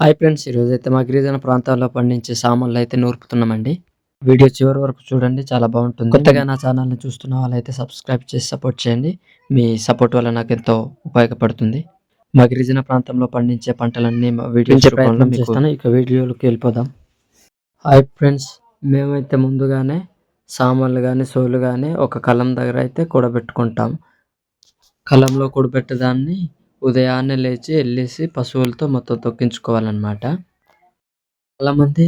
Hi friends ఈరోజు అయితే మా గిరిజన ప్రాంతాల్లో పండించే సామాన్లు అయితే నూర్పుతున్నామండి. వీడియో చివరి వరకు చూడండి చాలా బాగుంటుంది. కొత్తగా నా ఛానల్ని చూస్తున్న వాళ్ళైతే సబ్స్క్రైబ్ చేసి సపోర్ట్ చేయండి. మీ సపోర్ట్ వల్ల నాకు ఎంతో ఉపయోగపడుతుంది. మా గిరిజన ప్రాంతంలో పండించే పంటలన్నీ మా వీడియో ప్రయత్నం చేస్తాను ఇక వీడియోలోకి వెళ్ళిపోదాం. హాయ్ ఫ్రెండ్స్ మేమైతే ముందుగానే సామాన్లు కానీ సోలు కానీ ఒక కలం దగ్గర అయితే కూడబెట్టుకుంటాం. కలంలో కూడబెట్టేదాన్ని ఉదయాన్నే లేచి వెళ్ళేసి పశువులతో మొత్తం తొక్కించుకోవాలన్నమాట. చాలామంది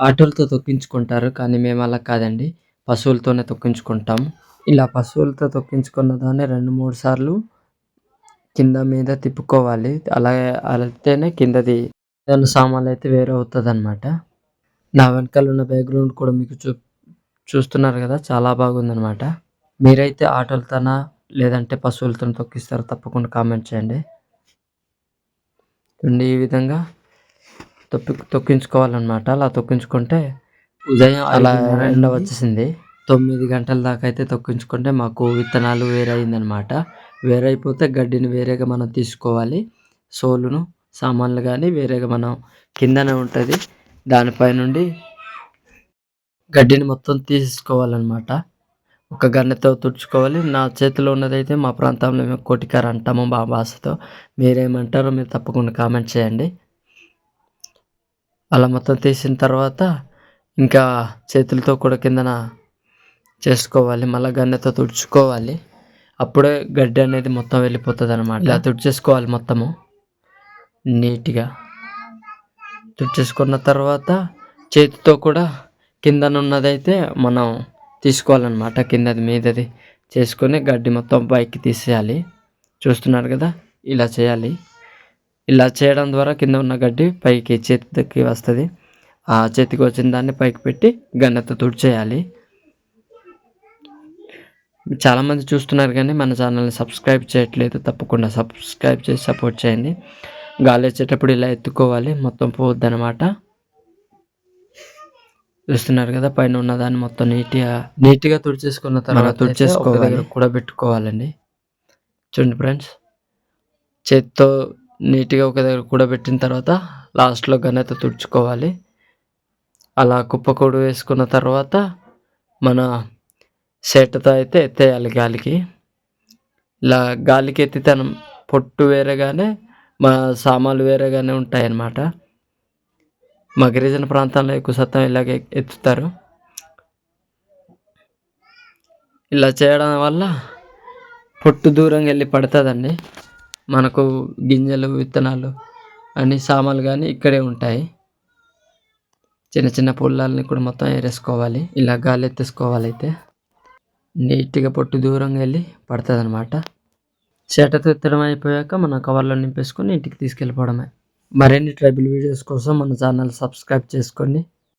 ఆటోలతో తొక్కించుకుంటారు కానీ మేము అలా కాదండి. పశువులతోనే తొక్కించుకుంటాం. ఇలా పశువులతో తొక్కించుకున్న దాన్ని రెండు మూడు సార్లు కింద మీద తిప్పుకోవాలి. అలాగే అలాతేనే కిందది దాని సామాన్లు అయితే వేరే అవుతుంది అనమాట నా వెనకాల ఉన్న బ్యాక్గ్రౌండ్ కూడా మీకు చూ చూస్తున్నారు కదా చాలా బాగుందనమాట మీరైతే ఆటోలతోనా లేదంటే పశువులతో తొక్కిస్తారు తప్పకుండా కామెంట్ చేయండి. చూడండి ఈ విధంగా తొక్కి తొక్కించుకోవాలన్నమాట. అలా తొక్కించుకుంటే ఉదయం అలా ఎండ వచ్చేసింది. తొమ్మిది గంటల దాకా అయితే తొక్కించుకుంటే మాకు విత్తనాలు వేరే అయిందనమాట వేరే అయిపోతే గడ్డిని వేరేగా మనం తీసుకోవాలి. సోలును సామాన్లు కానీ వేరేగా మనం కిందనే ఉంటుంది. దానిపై నుండి గడ్డిని మొత్తం తీసుకోవాలన్నమాట ఒక గన్నెతో తుడుచుకోవాలి. నా చేతిలో ఉన్నదైతే మా ప్రాంతంలో మేము కోటికార అంటాము మా భాషతో. మీరేమంటారో మీరు తప్పకుండా కామెంట్ చేయండి. అలా మొత్తం తీసిన తర్వాత ఇంకా చేతులతో కూడా కిందన చేసుకోవాలి. మళ్ళీ గన్నెతో తుడుచుకోవాలి. అప్పుడే గడ్డి అనేది మొత్తం వెళ్ళిపోతుంది అనమాట ఇలా తుడిచేసుకోవాలి మొత్తము. నీట్గా. తుడిచేసుకున్న తర్వాత చేతితో కూడా కిందనున్నదైతే మనం తీసుకోవాలన్నమాట కిందది మీదది. చేసుకొని గడ్డి మొత్తం పైకి తీసేయాలి. చూస్తున్నారు కదా ఇలా చేయాలి. ఇలా చేయడం ద్వారా కింద ఉన్న గడ్డి పైకి చేతికి వస్తుంది. ఆ చేతికి వచ్చిన దాన్ని పైకి పెట్టి గన్నెతో తుడిచేయాలి. చాలామంది చూస్తున్నారు కానీ మన ఛానల్ని సబ్స్క్రైబ్ చేయట్లేదు. తప్పకుండా సబ్స్క్రైబ్ చేసి సపోర్ట్ చేయండి. గాలి వచ్చేటప్పుడు ఇలా ఎత్తుకోవాలి. మొత్తం పోవద్దనమాట చూస్తున్నారు కదా పైన ఉన్న దాన్ని మొత్తం నీట్గా నీట్గా తుడిచేసుకున్న తర్వాత తుడిచేసుకోవాలి. కూడా పెట్టుకోవాలండి. చూడండి ఫ్రెండ్స్ చేత్తో నీట్గా ఒక దగ్గర కూడబెట్టిన తర్వాత లాస్ట్లో గనత తుడుచుకోవాలి. అలా కుప్పకూడు వేసుకున్న తర్వాత మన సెట్తో అయితే ఎత్తేయాలి గాలికి. ఇలా గాలికి ఎత్తితే పొట్టు వేరేగానే మన సామాన్లు వేరేగానే ఉంటాయి అన్నమాట మా గిరిజన ప్రాంతాల్లో ఎక్కువ శాతం ఇలాగే ఎత్తుతారు. ఇలా చేయడం వల్ల పొట్టు దూరంగా వెళ్ళి పడుతుందండి. మనకు గింజలు విత్తనాలు అన్ని సామాన్లు కానీ ఇక్కడే ఉంటాయి. చిన్న చిన్న పుల్లాలని కూడా మొత్తం ఏరేసుకోవాలి ఇలా గాలి ఎత్తేసుకోవాలి అయితే నీట్గా పొట్టు దూరంగా వెళ్ళి పడుతుంది అనమాట చేటతో ఎత్తడం అయిపోయాక మనం కవర్లో నింపేసుకొని ఇంటికి తీసుకెళ్ళిపోవడమే. మరిన్ని ట్రైబల్ వీడియోస్ కోసం మన ఛానల్ సబ్స్క్రైబ్ చేసుకోండి